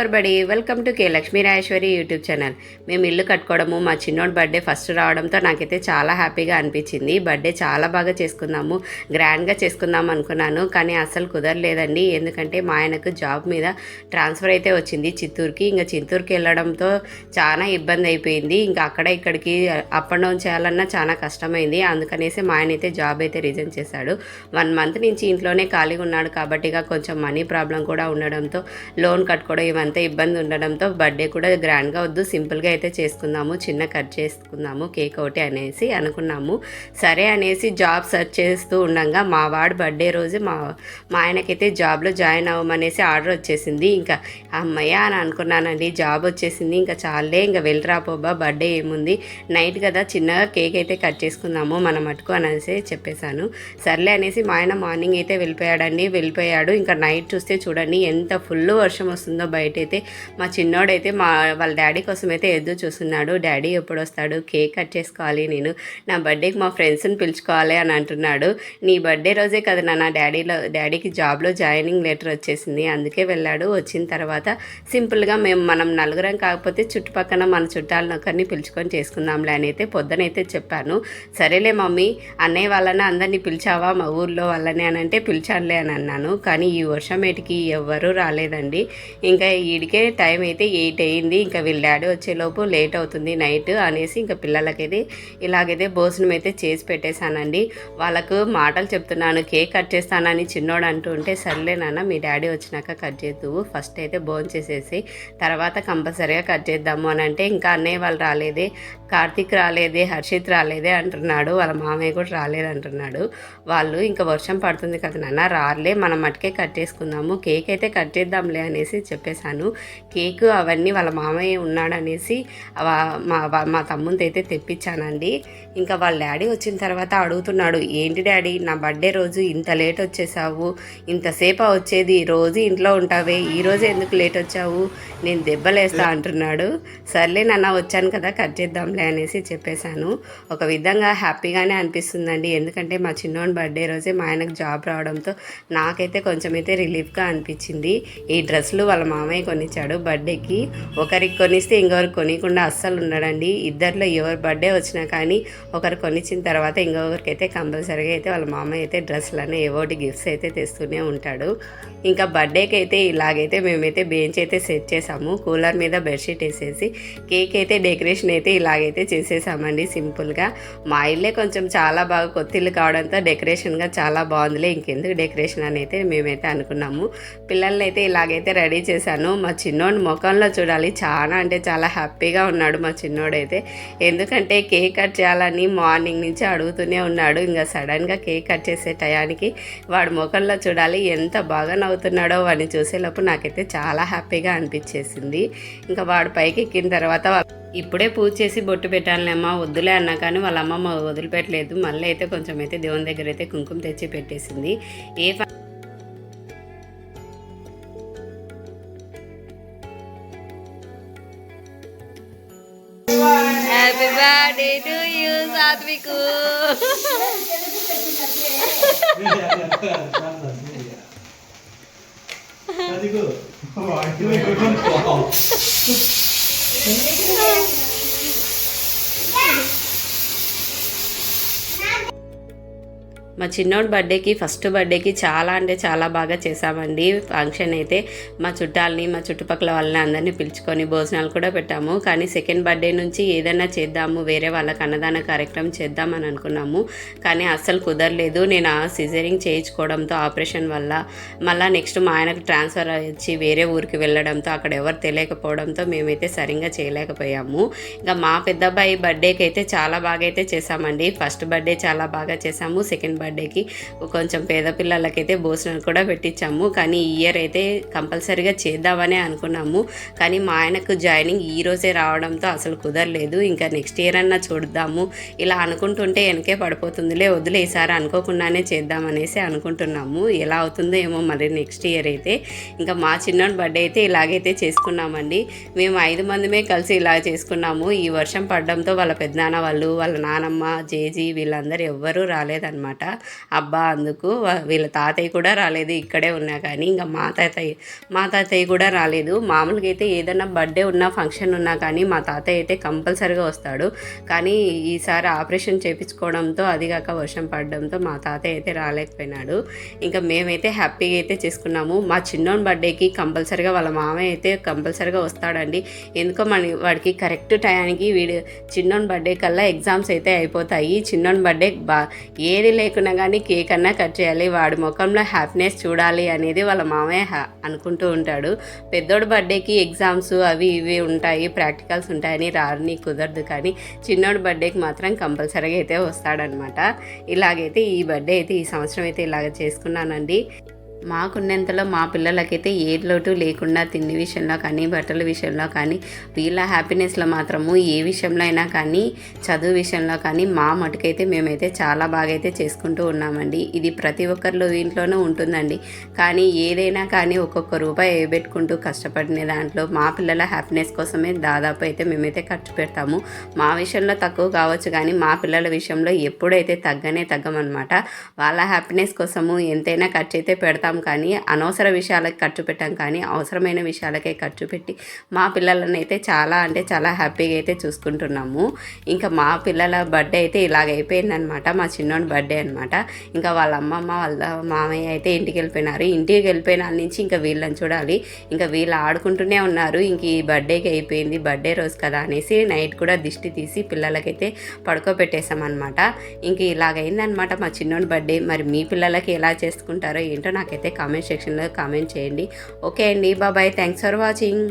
Everybody welcome to K Lakshmi Rajeshwari YouTube channel మేము ఇల్లు కట్టుకోవడము మా చిన్నోడి బర్త్డే ఫస్ట్ రావడంతో నాకైతే చాలా హ్యాపీగా అనిపించింది. బర్త్డే చాలా బాగా చేసుకుందాము గ్రాండ్గా చేసుకుందాం అనుకున్నాను. కానీ అసలు కుదరలేదండి. ఎందుకంటే మా ఆయనకు జాబ్ మీద ట్రాన్స్ఫర్ అయితే వచ్చింది చిత్తూరుకి. ఇంకా చిత్తూరుకి వెళ్ళడంతో చాలా ఇబ్బంది అయిపోయింది. ఇంకా అక్కడ ఇక్కడికి అప్ అండ్ డౌన్ చేయాలన్నా చాలా కష్టమైంది. అందుకనేసి మా ఆయన అయితే జాబ్ అయితే రిజైన్ చేశాడు. వన్ మంత్ నుంచి ఇంట్లోనే ఖాళీగా ఉన్నాడు కాబట్టి ఇక కొంచెం మనీ ప్రాబ్లం కూడా ఉండడంతో లోన్ కట్టుకోవడం అంత ఇబ్బంది ఉండడంతో బర్త్డే కూడా గ్రాండ్గా వద్దు సింపుల్గా అయితే చేసుకుందాము చిన్న కట్ చేసుకుందాము కేక్ ఒకటి అనేసి అనుకున్నాము. సరే అనేసి జాబ్ సెర్చ్ చేస్తూ ఉండగా మా వాడు బర్త్డే రోజు మా మా ఆయనకైతే జాబ్లో జాయిన్ అవ్వమనేసి ఆర్డర్ వచ్చేసింది. ఇంకా అమ్మయ్య అని అనుకున్నానండి జాబ్ వచ్చేసింది. ఇంకా చాలే ఇంకా వెళ్ళిరాపోబా బర్త్డే ఏముంది? నైట్ కదా చిన్నగా కేక్ అయితే కట్ చేసుకుందాము మన మటుకు అనేసి చెప్పేశాను. సర్లే అనేసి మా ఆయన మార్నింగ్ అయితే వెళ్ళిపోయాడండి వెళ్ళిపోయాడు. ఇంకా నైట్ చూస్తే చూడండి ఎంత ఫుల్ వర్షం వస్తుందో బయట. అయితే మా చిన్నోడైతే మా వాళ్ళ డాడీ కోసం అయితే ఎదురు చూస్తున్నాడు. డాడీ ఎప్పుడు వస్తాడు కేక్ కట్ చేసుకోవాలి నేను. నా బర్త్డేకి మా ఫ్రెండ్స్ని పిలుచుకోవాలి అని అంటున్నాడు. నీ బర్త్డే రోజే కదా నా డాడీలో డాడీకి జాబ్లో జాయినింగ్ లెటర్ వచ్చేసింది. అందుకే వెళ్ళాడు. వచ్చిన తర్వాత సింపుల్గా మేము మనం నలుగురం కాకపోతే చుట్టుపక్కల మన చుట్టాలను ఒకరిని పిలుచుకొని చేసుకుందాంలే అని అయితే పొద్దునైతే చెప్పాను. సరేలే మమ్మీ అన్నయ్య వాళ్ళని అందరినీ పిలిచావా? మా ఊర్లో వాళ్ళని అని అంటే పిలిచానులే అని అన్నాను. కానీ ఈ వర్షం ఏటికి ఎవ్వరూ రాలేదండి. ఇంకా ఈడికే టైం అయితే ఎయిట్ అయ్యింది. ఇంకా వీళ్ళ డాడీ వచ్చేలోపు లేట్ అవుతుంది నైట్ అనేసి ఇంకా పిల్లలకైతే ఇలాగైతే భోజనం అయితే చేసి పెట్టేశానండి. వాళ్ళకు మాటలు చెప్తున్నాను కేక్ కట్ చేస్తానని చిన్నోడు అంటూ ఉంటే సర్లే నాన్న మీ డాడీ వచ్చినాక కట్ చేద్దువు. ఫస్ట్ అయితే భోజనం చేసేసి తర్వాత కంపల్సరీగా కట్ చేద్దాము అని అంటే ఇంకా అన్నయ్య వాళ్ళు రాలేదే కార్తీక్ రాలేదే హర్షిత్ రాలేదే అంటున్నాడు వాళ్ళ మామయ్య కూడా రాలేదు అంటున్నాడు. వాళ్ళు ఇంకా వర్షం పడుతుంది కదా నాన్న రాలే మనం మటుకే కట్ చేసుకుందాము కేక్ అయితే కట్ చేద్దాంలే అనేసి చెప్పేశాను. కేక్ అవన్నీ వాళ్ళ మామయ్య ఉన్నాడనేసి మా మా తమ్ముంది అయితే తెప్పించానండి. ఇంకా వాళ్ళ డాడీ వచ్చిన తర్వాత అడుగుతున్నాడు ఏంటి డాడీ నా బర్త్డే రోజు ఇంత లేట్ వచ్చేసావు ఇంతసేపు వచ్చేది రోజు ఇంట్లో ఉంటావే ఈ ఎందుకు లేట్ వచ్చావు నేను దెబ్బలేస్తా అంటున్నాడు. సర్లే నాన్న వచ్చాను కదా కట్ చేద్దాంలే అనేసి చెప్పేశాను. ఒక విధంగా హ్యాపీగానే అనిపిస్తుందండి. ఎందుకంటే మా చిన్నోడి బర్త్డే రోజే మా ఆయనకు జాబ్ రావడంతో నాకైతే కొంచెం అయితే రిలీఫ్గా అనిపించింది. ఈ డ్రెస్సులు వాళ్ళ మామయ్య కొనిచ్చాడు బర్త్డేకి. ఒకరికి కొనిస్తే ఇంకొకరికి కొనికుండా అస్సలు ఉండడండి. ఇద్దరిలో ఎవరు బర్త్డే వచ్చినా కానీ ఒకరు కొనిచ్చిన తర్వాత ఇంకొకరికి అయితే కంపల్సరీగా అయితే వాళ్ళ మామ అయితే డ్రెస్సులను ఏవోటి గిఫ్ట్స్ అయితే తెస్తూనే ఉంటాడు. ఇంకా బర్త్డేకి అయితే ఇలాగైతే మేమైతే బెంచ్ అయితే సెట్ చేసాము. కూలర్ మీద బెడ్షీట్ వేసేసి కేక్ అయితే డెకరేషన్ అయితే ఇలాగైతే చేసేసామండి సింపుల్గా. మా ఇల్లే కొంచెం చాలా బాగా కొత్తిల్లు కావడంతో డెకరేషన్గా చాలా బాగుందిలే. ఇంకెందుకు డెకరేషన్ అని అయితే మేమైతే అనుకున్నాము. పిల్లల్ని అయితే ఇలాగైతే రెడీ చేశాను. మా చిన్నోడి ముఖంలో చూడాలి. చాలా అంటే చాలా హ్యాపీగా ఉన్నాడు మా చిన్నోడైతే. ఎందుకంటే కేక్ కట్ చేయాలని మార్నింగ్ నుంచి అడుగుతూనే ఉన్నాడు. ఇంకా సడన్గా కేక్ కట్ చేసే టయానికి వాడు ముఖంలో చూడాలి ఎంత బాగా నవ్వుతున్నాడో వాడిని చూసేలోపు నాకైతే చాలా హ్యాపీగా అనిపించేసింది. ఇంకా వాడు పైకి ఎక్కిన తర్వాత ఇప్పుడే పూజ చేసి బొట్టు పెట్టాలమ్మా వద్దులే అన్నా కానీ వాళ్ళ అమ్మమ్మ వదిలిపెట్టలేదు. మళ్ళీ అయితే కొంచెం అయితే దేవుని దగ్గర అయితే కుంకుమ తెచ్చి పెట్టేసింది. ఏ ఫ- హ్యాపీ బర్త్డే టు యూ మా చిన్నోడి బర్త్డేకి ఫస్ట్ బర్త్డేకి చాలా అంటే చాలా బాగా చేసామండి ఫంక్షన్ అయితే మా చుట్టాలని మా చుట్టుపక్కల వాళ్ళని అందరినీ పిలుచుకొని భోజనాలు కూడా పెట్టాము. కానీ సెకండ్ బర్త్డే నుంచి ఏదైనా చేద్దాము వేరే వాళ్ళకి అన్నదాన కార్యక్రమం చేద్దామని అనుకున్నాము. కానీ అస్సలు కుదరలేదు. నేను ఆ సిజరింగ్ చేయించుకోవడంతో ఆపరేషన్ వల్ల మళ్ళీ నెక్స్ట్ మా ఆయనకు ట్రాన్స్ఫర్ వచ్చి వేరే ఊరికి వెళ్ళడంతో అక్కడ ఎవరు తెలియకపోవడంతో మేమైతే సరిగ్గా చేయలేకపోయాము. ఇంకా మా పెద్దబ్బాయి బర్త్డేకి అయితే చాలా బాగా అయితే చేసామండి ఫస్ట్ బర్త్డే చాలా బాగా చేసాము సెకండ్ బర్త్డే బర్త్డేకి కొంచెం పేద పిల్లలకైతే భోజనాలు కూడా పెట్టించాము. కానీ ఈ ఇయర్ అయితే కంపల్సరీగా చేద్దామనే అనుకున్నాము. కానీ మా ఆయనకు జాయినింగ్ ఈ రోజే రావడంతో అసలు కుదరలేదు. ఇంకా నెక్స్ట్ ఇయర్ అన్నా చూద్దాము. ఇలా అనుకుంటుంటే వెనకే పడిపోతుందిలే వదిలే ఈసారి అనుకోకుండానే చేద్దామనేసి అనుకుంటున్నాము. ఎలా అవుతుందో ఏమో మరి నెక్స్ట్ ఇయర్ అయితే. ఇంకా మా చిన్నోడి బర్త్డే అయితే ఇలాగైతే చేసుకున్నామండి. మేము ఐదు మందిమే కలిసి ఇలా చేసుకున్నాము. ఈ వర్షం పడడంతో వాళ్ళ పెద్దనాన్న వాళ్ళు వాళ్ళ నానమ్మ జేజీ వీళ్ళందరూ ఎవ్వరూ రాలేదన్నమాట. అబ్బా అందుకు వీళ్ళ తాతయ్య కూడా రాలేదు ఇక్కడే ఉన్నా కానీ. ఇంకా మా తాతయ్య మా తాతయ్య కూడా రాలేదు. మామూలుగా అయితే ఏదైనా బర్త్డే ఉన్నా ఫంక్షన్ ఉన్నా కానీ మా తాతయ్య అయితే కంపల్సరీగా వస్తాడు. కానీ ఈసారి ఆపరేషన్ చేయించుకోవడంతో అది కాక వర్షం పడడంతో మా తాతయ్య అయితే రాలేకపోయినాడు. ఇంకా మేమైతే హ్యాపీగా అయితే చేసుకున్నాము. మా చిన్నోని బర్త్డేకి కంపల్సరీగా వాళ్ళ మామయ్య అయితే కంపల్సరీగా వస్తాడండి. ఎందుకో మన వాడికి కరెక్ట్ టయానికి వీడు చిన్నోని బర్త్డే కల్లా ఎగ్జామ్స్ అయితే అయిపోతాయి. చిన్నోని బర్త్డే బా ఏది లేకుండా అయినా కానీ కేక్ అన్నా కట్ చేయాలి. వాడి ముఖంలో హ్యాపీనెస్ చూడాలి అనేది వాళ్ళ మామయ్య అనుకుంటూ ఉంటాడు. పెద్దోడు బర్త్డేకి ఎగ్జామ్స్ అవి ఇవి ఉంటాయి ప్రాక్టికల్స్ ఉంటాయని రాని కుదరదు కానీ చిన్నోడు బర్త్డేకి మాత్రం కంపల్సరీగా అయితే వస్తాడనమాట ఇలాగైతే ఈ బర్త్డే అయితే ఈ సంవత్సరం అయితే ఇలాగ చేసుకున్నానండి. మాకున్నంతలో మా పిల్లలకైతే ఏ లోటు లేకుండా తిండి విషయంలో కానీ బట్టల విషయంలో కానీ వీళ్ళ హ్యాపీనెస్లో మాత్రము ఏ విషయంలో అయినా కానీ చదువు విషయంలో కానీ మా మటుకైతే మేమైతే చాలా బాగా అయితే చేసుకుంటూ ఉన్నామండి. ఇది ప్రతి ఒక్కరిలో ఇంట్లోనూ ఉంటుందండి. కానీ ఏదైనా కానీ ఒక్కొక్క రూపాయి వేయబెట్టుకుంటూ కష్టపడిన దాంట్లో మా పిల్లల హ్యాపీనెస్ కోసమే దాదాపు అయితే మేమైతే ఖర్చు పెడతాము. మా విషయంలో తక్కువ కావచ్చు కానీ మా పిల్లల విషయంలో ఎప్పుడైతే తగ్గనే తగ్గమన్నమాట. వాళ్ళ హ్యాపీనెస్ కోసము ఎంతైనా ఖర్చు అయితే పెడతాం కానీ అనవసర విషయాలకు ఖర్చు పెట్టాం కానీ అవసరమైన విషయాలకే ఖర్చు పెట్టి మా పిల్లలను అయితే చాలా అంటే చాలా హ్యాపీగా అయితే చూసుకుంటున్నాము. ఇంకా మా పిల్లల బర్త్డే అయితే ఇలాగ అయిపోయిందనమాట మా చిన్నోడి బర్త్డే అనమాట. ఇంకా వాళ్ళ అమ్మమ్మ వాళ్ళ మామయ్య అయితే ఇంటికి వెళ్ళిపోయినారు. ఇంటికి వెళ్ళిపోయిన నుంచి ఇంకా వీళ్ళని చూడాలి. ఇంకా వీళ్ళు ఆడుకుంటూనే ఉన్నారు. ఇంక ఈ బర్త్డేకి అయిపోయింది. బర్త్డే రోజు కదా అనేసి నైట్ కూడా దిష్టి తీసి పిల్లలకైతే పడుకోబెట్టేసామన్నమాట ఇంక ఇలాగైందనమాట మా చిన్నోడి బర్త్డే. మరి మీ పిల్లలకి ఎలా చేసుకుంటారో ఏంటో నాకైతే అయితే కామెంట్ సెక్షన్లో కామెంట్ చేయండి. ఓకే అండి బాబాయ్ థ్యాంక్స్ ఫర్ వాచింగ్